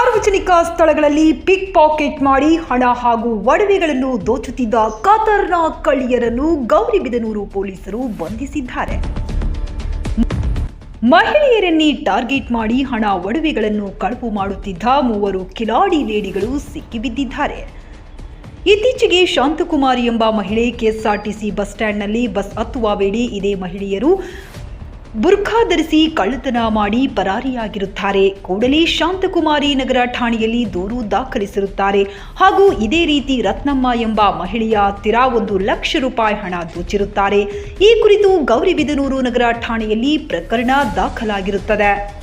ಸಾರ್ವಜನಿಕ ಸ್ಥಳಗಳಲ್ಲಿ ಪಿಕ್ ಪಾಕೆಟ್ ಮಾಡಿ ಹಣ ಹಾಗೂ ಒಡವೆಗಳನ್ನು ದೋಚುತ್ತಿದ್ದ ಕತರ್ನ ಕಳ್ಳಿಯರನ್ನು ಗೌರಿಬಿದನೂರು ಪೊಲೀಸರು ಬಂಧಿಸಿದ್ದಾರೆ. ಮಹಿಳೆಯರನ್ನೇ ಟಾರ್ಗೆಟ್ ಮಾಡಿ ಹಣ ಒಡವೆಗಳನ್ನು ಕಳಪು ಮಾಡುತ್ತಿದ್ದ ಮೂವರು ಕಿಲಾಡಿ ಲೇಡಿಗಳು ಸಿಕ್ಕಿಬಿದ್ದಿದ್ದಾರೆ. ಇತ್ತೀಚೆಗೆ ಶಾಂತಕುಮಾರಿ ಎಂಬ ಮಹಿಳೆ ಕೆಎಸ್ಆರ್ಟಿಸಿ ಬಸ್ ಸ್ಟ್ಯಾಂಡ್ನಲ್ಲಿ ಬಸ್ ಹತ್ತುವ ವೇಳೆ ಇದೇ ಮಹಿಳೆಯರು ಬುರ್ಖಾ ಧರಿಸಿ ಕಳ್ಳತನ ಮಾಡಿ ಪರಾರಿಯಾಗಿರುತ್ತಾರೆ. ಕೂಡಲೇ ಶಾಂತಕುಮಾರಿ ನಗರ ಠಾಣೆಯಲ್ಲಿ ದೂರು ದಾಖಲಿಸಿರುತ್ತಾರೆ. ಹಾಗೂ ಇದೇ ರೀತಿ ರತ್ನಮ್ಮ ಎಂಬ ಮಹಿಳೆಯ ಹತ್ತಿರ ಒಂದು ಲಕ್ಷ ರೂಪಾಯಿ ಹಣ ದೋಚಿರುತ್ತಾರೆ. ಈ ಕುರಿತು ಗೌರಿಬಿದನೂರು ನಗರ ಠಾಣೆಯಲ್ಲಿ ಪ್ರಕರಣ ದಾಖಲಾಗಿರುತ್ತದೆ.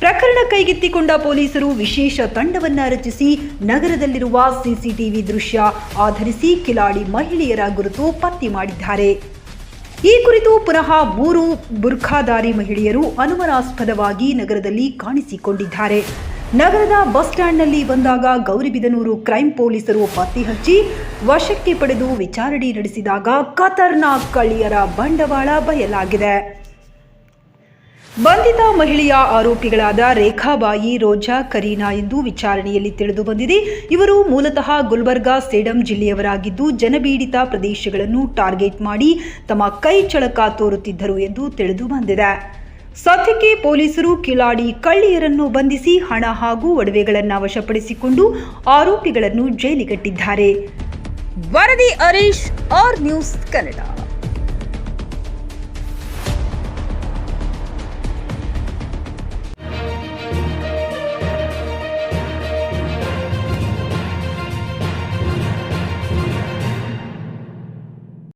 ಪ್ರಕರಣ ಕೈಗೆತ್ತಿಕೊಂಡ ಪೊಲೀಸರು ವಿಶೇಷ ತಂಡವನ್ನ ರಚಿಸಿ ನಗರದಲ್ಲಿರುವ ಸಿಸಿಟಿವಿ ದೃಶ್ಯ ಆಧರಿಸಿ ಕಿಲಾಡಿ ಮಹಿಳೆಯರ ಗುರುತು ಪತ್ತೆ ಮಾಡಿದ್ದಾರೆ. ಈ ಕುರಿತು ಪುನಃ ಮೂರು ಬುರ್ಖಾದಾರಿ ಮಹಿಳೆಯರು ಅನುಮಾನಾಸ್ಪದವಾಗಿ ನಗರದಲ್ಲಿ ಕಾಣಿಸಿಕೊಂಡಿದ್ದಾರೆ. ನಗರದ ಬಸ್ ಸ್ಟ್ಯಾಂಡ್ನಲ್ಲಿ ಬಂದಾಗ ಗೌರಿಬಿದನೂರು ಕ್ರೈಂ ಪೊಲೀಸರು ಪತ್ತೆ ಹಚ್ಚಿ ವಶಕ್ಕೆ ಪಡೆದು ವಿಚಾರಣೆ ನಡೆಸಿದಾಗ ಖತರ್ನಾಕ್ ಕಳಿಯರ ಬಂಡವಾಳ ಬಯಲಾಗಿದೆ. ಬಂಧಿತ ಮಹಿಳೆಯ ಆರೋಪಿಗಳಾದ ರೇಖಾಬಾಯಿ, ರೋಜಾ, ಕರೀನಾ ಎಂದು ವಿಚಾರಣೆಯಲ್ಲಿ ತಿಳಿದು ಬಂದಿದೆ. ಇವರು ಮೂಲತಃ ಗುಲ್ಬರ್ಗಾ ಸೇಡಂ ಜಿಲ್ಲೆಯವರಾಗಿದ್ದು, ಜನಬೀಡಿತ ಪ್ರದೇಶಗಳನ್ನು ಟಾರ್ಗೆಟ್ ಮಾಡಿ ತಮ್ಮ ಕೈ ಚಳಕ ತೋರುತ್ತಿದ್ದರು ಎಂದು ತಿಳಿದು ಬಂದಿದೆ. ಸದ್ಯಕ್ಕೆ ಪೊಲೀಸರು ಕಿಲಾಡಿ ಕಳ್ಳಿಯರನ್ನು ಬಂಧಿಸಿ ಹಣ ಹಾಗೂ ಒಡವೆಗಳನ್ನು ವಶಪಡಿಸಿಕೊಂಡು ಆರೋಪಿಗಳನ್ನು ಜೈಲಿಗಟ್ಟಿದ್ದಾರೆ. ವರದಿ ಹರೀಶ್, ಆರ್ ನ್ಯೂಸ್ ಕನ್ನಡ.